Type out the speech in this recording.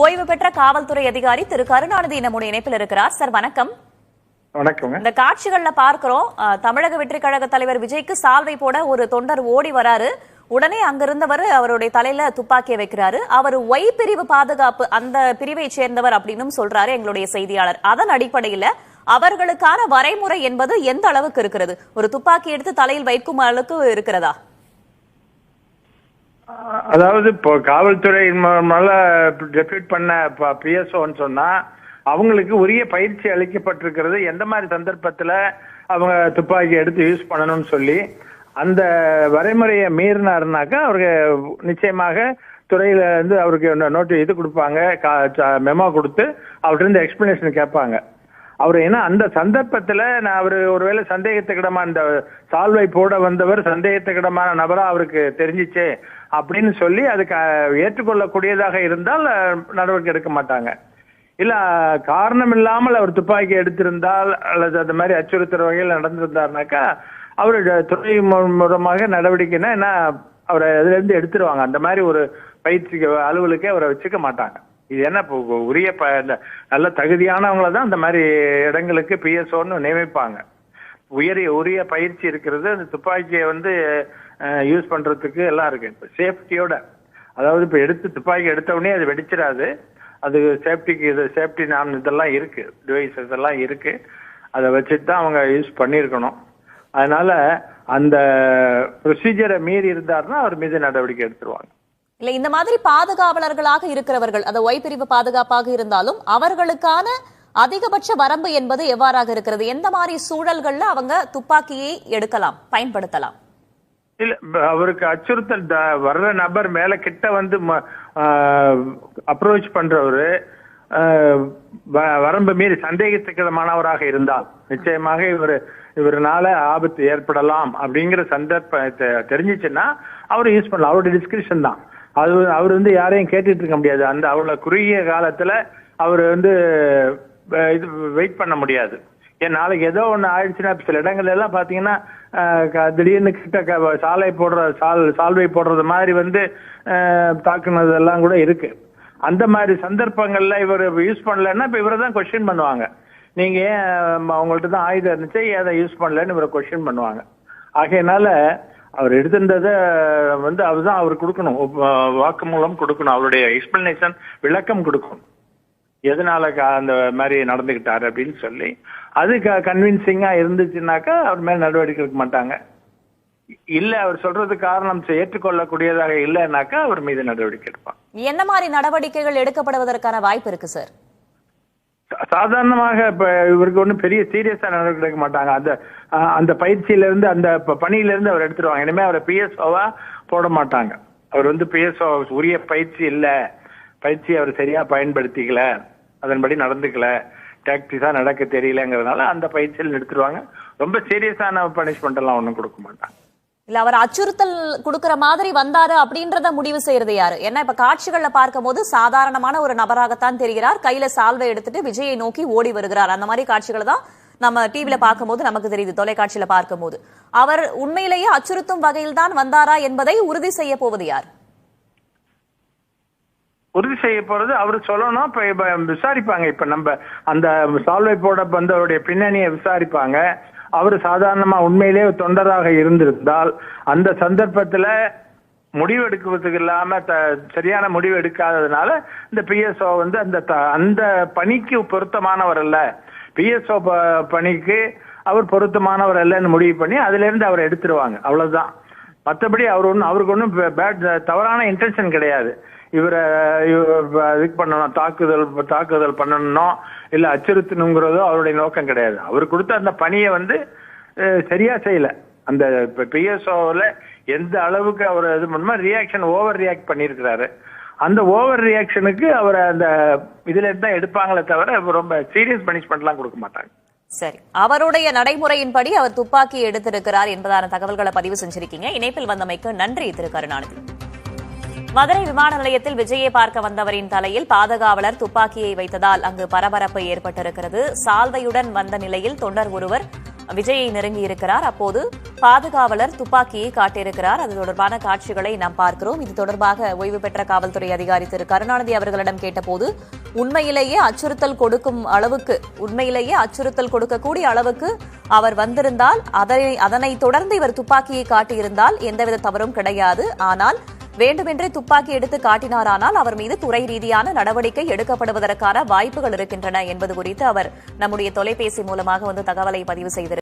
ஓய்வு பெற்ற காவல்துறை அதிகாரி திரு. கருணாநிதி நம்முடைய இணைப்பில் இருக்கிறார். சார் வணக்கம். வணக்கங்க. இந்த காட்சிகள்ல பார்க்கிறோம் தமிழக வெற்றி கழக தலைவர் விஜய்க்கு சால்வை போட ஒரு தொண்டர் ஓடி வராரு. உடனே அங்கிருந்தவர் அவருடைய தலையில துப்பாக்கியை வைக்கிறாரு. அவர் ஒய் பிரிவு பாதுகாப்பு அந்த பிரிவை சேர்ந்தவர் அப்படின்னு சொல்றாரு எங்களுடைய செய்தியாளர். அதன் அடிப்படையில அவர்களுக்கான வரைமுறை என்பது எந்த அளவுக்கு இருக்கிறது? ஒரு துப்பாக்கி எடுத்து தலையில் வைக்கும் அளவுக்கு இருக்கிறதா? அதாவது இப்போ காவல்துறை மேல டெபியூட் பண்ண பிஎஸ்ஓன்னு சொன்னா அவங்களுக்கு உரிய பயிற்சி அளிக்கப்பட்டிருக்கிறது எந்த மாதிரி சந்தர்ப்பத்துல அவங்க துப்பாக்கி எடுத்து யூஸ் பண்ணணும்னு சொல்லி அந்த வரைமுறையை மீறினாருனாக்கா அவருக்கு நிச்சயமாக துறையில இருந்து அவருக்கு நோட்டு இது கொடுப்பாங்க மெமோ கொடுத்து அவர்கிட்ட இருந்து எக்ஸ்பிளனேஷன் கேட்பாங்க. அவர் ஏன்னா அந்த சந்தர்ப்பத்துல நான் அவர் ஒருவேளை சந்தேகத்துக்கிடமா இந்த சால்வை போட வந்தவர் சந்தேகத்துக்கிடமான நபரா அவருக்கு தெரிஞ்சிச்சே அப்படின்னு சொல்லி அதுக்கு ஏற்றுக்கொள்ளக்கூடியதாக இருந்தால் நடவடிக்கை எடுக்க மாட்டாங்க. இல்ல காரணம் இல்லாமல் அவர் துப்பாக்கி எடுத்திருந்தால் அல்லது அந்த மாதிரி அச்சுறுத்துற வகையில் நடந்திருந்தாருனாக்கா அவர் துறை மூ- மூலமாக நடவடிக்கைன்னா என்ன அவரை அதுல இருந்து எடுத்துருவாங்க. அந்த மாதிரி ஒரு பயிற்சி அலுவலுக்கே அவரை வச்சுக்க மாட்டாங்க. இது என்ன இப்போ உரிய ப நல்ல தகுதியானவங்கள தான் அந்த மாதிரி இடங்களுக்கு பிஎஸ்ஓன்னு நியமிப்பாங்க. உயரிய உரிய பயிற்சி இருக்கிறது அந்த துப்பாக்கியை வந்து யூஸ் பண்றதுக்கு எல்லாம் இருக்கு. இப்போ சேஃப்டியோட அதாவது இப்போ எடுத்து துப்பாக்கி எடுத்த உடனே அது வெடிச்சிடாது. அது சேஃப்டிக்கு இது சேஃப்டி நான் இதெல்லாம் இருக்கு. டிவைஸ் இதெல்லாம் இருக்கு. அதை வச்சுட்டு தான் அவங்க யூஸ் பண்ணியிருக்கணும். அதனால அந்த ப்ரொசீஜரை மீறி இருந்தாருன்னா அவர் மீது நடவடிக்கை எடுத்துருவாங்க. இல்ல இந்த மாதிரி பாதுகாவலர்களாக இருக்கிறவர்கள் அந்த ஒய் பிரிவு பாதுகாப்பாக இருந்தாலும் அவர்களுக்கான அதிகபட்ச வரம்பு என்பது எவ்வாறாக இருக்கிறது? எந்த மாதிரி சூழல்கள்ல அவங்க துப்பாக்கியை எடுக்கலாம் பயன்படுத்தலாம்? இல்ல அவருக்கு அச்சுறுத்தல் த- வர்ற நபர் மேல கிட்ட வந்து அப்ரோச் பண்றவரு ஆஹ், வ- வரம்பு மீறி சந்தேகத்துக்கிடமானவராக இருந்தால் நிச்சயமாக இவர் இவருனால ஆபத்து ஏற்படலாம் அப்படிங்கிற சந்தர்ப்பம் தெரிஞ்சிச்சுன்னா அவர் யூஸ் பண்ணலாம். அவருடைய டிஸ்கிரிப்ஷன் தான். அது அவர் வந்து யாரையும் கேட்டுட்டு இருக்க முடியாது. அந்த அவரோட குறுகிய காலத்துல அவர் வந்து இது வெயிட் பண்ண முடியாது. ஏன் நாளைக்கு ஏதோ ஒண்ணு ஆயிடுச்சுன்னா சில இடங்கள்ல எல்லாம் பாத்தீங்கன்னா திடீர்னு கிட்ட சாலை போடுற சால் சால்வை போடுறது மாதிரி வந்து தாக்குனது எல்லாம் கூட இருக்கு. அந்த மாதிரி சந்தர்ப்பங்கள்ல இவர் யூஸ் பண்ணலன்னா இப்ப இவரை தான் கொஸ்டின் பண்ணுவாங்க. நீங்க ஏன் அவங்கள்ட்ட தான் ஆயுதம் இருந்துச்சு ஏன் அதை யூஸ் பண்ணலன்னு இவரை கொஸ்டின் பண்ணுவாங்க. ஆகையினால அவர் எடுத்திருந்ததை வந்து அதுதான் அவர் கொடுக்கணும். வாக்கு மூலம் கொடுக்கணும். அவருடைய எக்ஸ்பிளனேஷன் விளக்கம் கொடுக்கணும். எதனால அந்த மாதிரி நடந்துகிட்டாரு அப்படின்னு சொல்லி அது கன்வின்சிங்கா இருந்துச்சுன்னாக்கா அவர் மேல நடவடிக்கை எடுக்க மாட்டாங்க. இல்ல அவர் சொல்றது காரணம் ஏற்றுக்கொள்ளக்கூடியதாக இல்லைன்னாக்கா அவர் மீது நடவடிக்கை எடுப்பாங்க என்ன மாதிரி நடவடிக்கைகள் எடுக்கப்படுவதற்கான வாய்ப்பு இருக்கு சார்? சாதாரணமாக இப்ப இவருக்கு ஒன்றும் பெரிய சீரியஸா நடவடிக்கை எடுக்க மாட்டாங்க. அந்த அந்த பயிற்சியில இருந்து அந்த பணியில இருந்து அவர் எடுத்துருவாங்க. இனிமே அவரை பிஎஸ்ஓவா போட மாட்டாங்க. அவர் வந்து பிஎஸ்ஓ உரிய பயிற்சி இல்ல. பயிற்சி அவர் சரியா பயன்படுத்திக்கல. அதன்படி நடந்துக்கல. டாக்டிஸா நடக்க தெரியலங்கிறதுனால அந்த பயிற்சியில் எடுத்துருவாங்க ரொம்ப சீரியஸான பனிஷ்மெண்ட் எல்லாம் ஒன்றும் கொடுக்க மாட்டாங்க. இல்ல அவர் அச்சுறுத்தல் கொடுக்கிற மாதிரி வந்தாரு அப்படின்றத முடிவு செய்யறது யாரு? ஏன்னா இப்ப காட்சிகள்ல பார்க்கும்போது சாதாரணமான ஒரு நபராகத்தான் தெரிகிறார். கையில சால்வை எடுத்துட்டு விஜயை நோக்கி ஓடி வருகிறார். அந்த மாதிரி காட்சிகளை தான் நம்ம டிவில பார்க்கும்போது நமக்கு தெரியுது தொலைக்காட்சியில பார்க்கும்போது. அவர் உண்மையிலேயே அச்சுறுத்தும் வகையில் தான் வந்தாரா என்பதை உறுதி செய்ய போவது யார்? உறுதி செய்ய போறது அவர் சொல்லணும். இப்ப விசாரிப்பாங்க. இப்ப நம்ம அந்த சால்வை போட வந்தவருடைய பின்னணியை விசாரிப்பாங்க. அவர் சாதாரணமா உண்மையிலே தொண்டராக இருந்திருந்தால் அந்த சந்தர்ப்பத்துல முடிவு எடுக்கிறதுக்கு இல்லாம த- சரியான முடிவு எடுக்காததுனால இந்த பிஎஸ்ஓ வந்து அந்த த- அந்த பணிக்கு பொருத்தமானவர் அல்ல. பிஎஸ்ஓ பணிக்கு அவர் பொருத்தமானவர் அல்லன்னு முடிவு பண்ணி அதுல இருந்து அவரை எடுத்துருவாங்க. அவ்வளவுதான். மற்றபடி அவர் ஒன்றும் அவருக்கு ஒன்றும் பேட் தவறான இன்டென்ஷன் கிடையாது. இவரை இது பண்ணணும் தாக்குதல் தாக்குதல் பண்ணணும் இல்ல அச்சுறுத்தணுங்கிறதோ அவருடைய நோக்கம் கிடையாது. அவர் கொடுத்த அந்த பணியை வந்து சரியா செய்யல. அந்த பிஎஸ்ஓவில் எந்த அளவுக்கு அவர் இது பண்ணுமோ ரியாக்ஷன் ஓவர் ரியாக்ட் பண்ணியிருக்கிறாரு. அந்த ஓவர் ரியாக்ஷனுக்கு அவர் அந்த இதுல இருந்து தான் எடுப்பாங்களே தவிர ரொம்ப சீரியஸ் பனிஷ்மெண்ட்லாம் கொடுக்க மாட்டாங்க. சரி. அவருடைய நடைமுறையின்படி அவர் துப்பாக்கி எடுத்திருக்கிறார் என்பதான தகவல்களை பதிவு செஞ்சிருக்கீங்க. இணைப்பில் வந்தமைக்கு நன்றி திரு. கருணாநிதி. மதுரை விமான நிலையத்தில் விஜயை பார்க்க வந்தவரின் தலையில் பாதுகாவலர் துப்பாக்கியை வைத்ததால் அங்கு பரபரப்பு ஏற்பட்டிருக்கிறது. சால்வையுடன் வந்த நிலையில் தொண்டர் ஒருவர் விஜயை நெருங்கியிருக்கிறார். அப்போது பாதுகாவலர் துப்பாக்கியை காட்டியிருக்கிறார். அது தொடர்பான காட்சிகளை நாம் பார்க்கிறோம். இது தொடர்பாக ஓய்வு பெற்ற காவல்துறை அதிகாரி திரு. கருணாநிதி அவர்களிடம் கேட்டபோது உண்மையிலேயே அச்சுறுத்தல் கொடுக்கும் அளவுக்கு உண்மையிலேயே அச்சுறுத்தல் கொடுக்கக்கூடிய அளவுக்கு அவர் வந்திருந்தால் அதனை அதனை தொடர்ந்து இவர் துப்பாக்கியை காட்டியிருந்தால் எந்தவித தவறும் கிடையாது. ஆனால் வேண்டுமென்றே துப்பாக்கி எடுத்து காட்டினாரானால் அவர் மீது துறை ரீதியான நடவடிக்கை எடுக்கப்படுவதற்கான வாய்ப்புகள் இருக்கின்றன என்பது குறித்து அவர் நம்முடைய தொலைபேசி மூலமாக வந்து தகவலை பதிவு செய்திருக்கிறார்